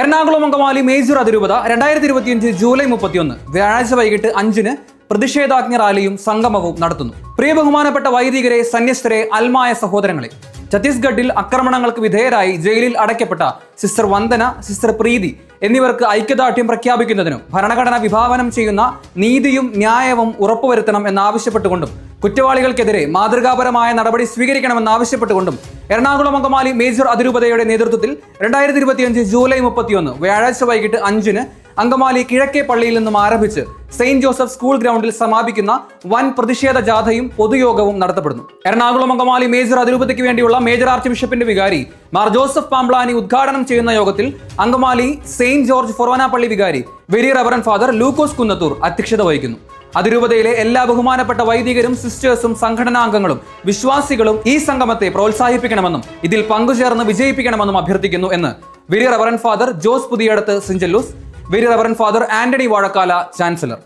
Ernakulam Angamaly major അതിരൂപത രണ്ടായിരത്തി ഇരുപത്തിയഞ്ച് ജൂലൈ മുപ്പത്തിയൊന്ന്. വ്യാഴാഴ്ച വൈകിട്ട് അഞ്ചിന് പ്രതിഷേധാജ്ഞ റാലിയും സംഗമവും നടത്തുന്നു. പ്രിയ ബഹുമാനപ്പെട്ട വൈദികരെ സന്യസ്തരെ അൽമായ സഹോദരങ്ങളെ ഛത്തീസ്ഗഡിൽ ആക്രമണങ്ങൾക്ക് വിധേയരായി ജയിലിൽ അടയ്ക്കപ്പെട്ട സിസ്റ്റർ വന്ദന സിസ്റ്റർ പ്രീതി എന്നിവർക്ക് ഐക്യദാർഢ്യം പ്രഖ്യാപിക്കുന്നതിനും ഭരണഘടന വിഭാവനം ചെയ്യുന്ന നീതിയും ന്യായവും ഉറപ്പുവരുത്തണം എന്നാവശ്യപ്പെട്ടുകൊണ്ടും കുറ്റവാളികൾക്കെതിരെ മാതൃകാപരമായ നടപടി സ്വീകരിക്കണമെന്നാവശ്യപ്പെട്ടുകൊണ്ടും എറണാകുളം അങ്കമാലി മേജർ അതിരൂപതയുടെ നേതൃത്വത്തിൽ രണ്ടായിരത്തി ഇരുപത്തിയഞ്ച് ജൂലൈ മുപ്പത്തിയൊന്ന് വ്യാഴാഴ്ച വൈകിട്ട് അഞ്ചിന് അങ്കമാലി കിഴക്കേ പള്ളിയിൽ നിന്നും ആരംഭിച്ച് സെയിന്റ് ജോസഫ് സ്കൂൾ ഗ്രൗണ്ടിൽ സമാപിക്കുന്ന വൻ പ്രതിഷേധ ജാഥയും പൊതുയോഗവും നടത്തപ്പെടുന്നു. എറണാകുളം അങ്കമാലി മേജർ അതിരൂപതയ്ക്ക് വേണ്ടിയുള്ള മേജർ ആർച്ച് ബിഷപ്പിന്റെ വികാരി മാർ ജോസഫ് പാംബ്ലാനി ഉദ്ഘാടനം ചെയ്യുന്ന യോഗത്തിൽ അങ്കമാലി സെയിന്റ് ജോർജ് ഫൊറോന പള്ളി വികാരി very reverend father Lukose Kunnathur അധ്യക്ഷത വഹിക്കുന്നു. അതിരൂപതയിലെ എല്ലാ ബഹുമാനപ്പെട്ട വൈദികരും സിസ്റ്റേഴ്സും സംഘടനാംഗങ്ങളും വിശ്വാസികളും ഈ സംഗമത്തെ പ്രോത്സാഹിപ്പിക്കണമെന്നും ഇതിൽ പങ്കുചേർന്ന് വിജയിപ്പിക്കണമെന്നും അഭ്യർത്ഥിക്കുന്നു എന്ന് very reverend father Jose Puthiyidathu syncellus very reverend father Antony Vazhakkala chancellor.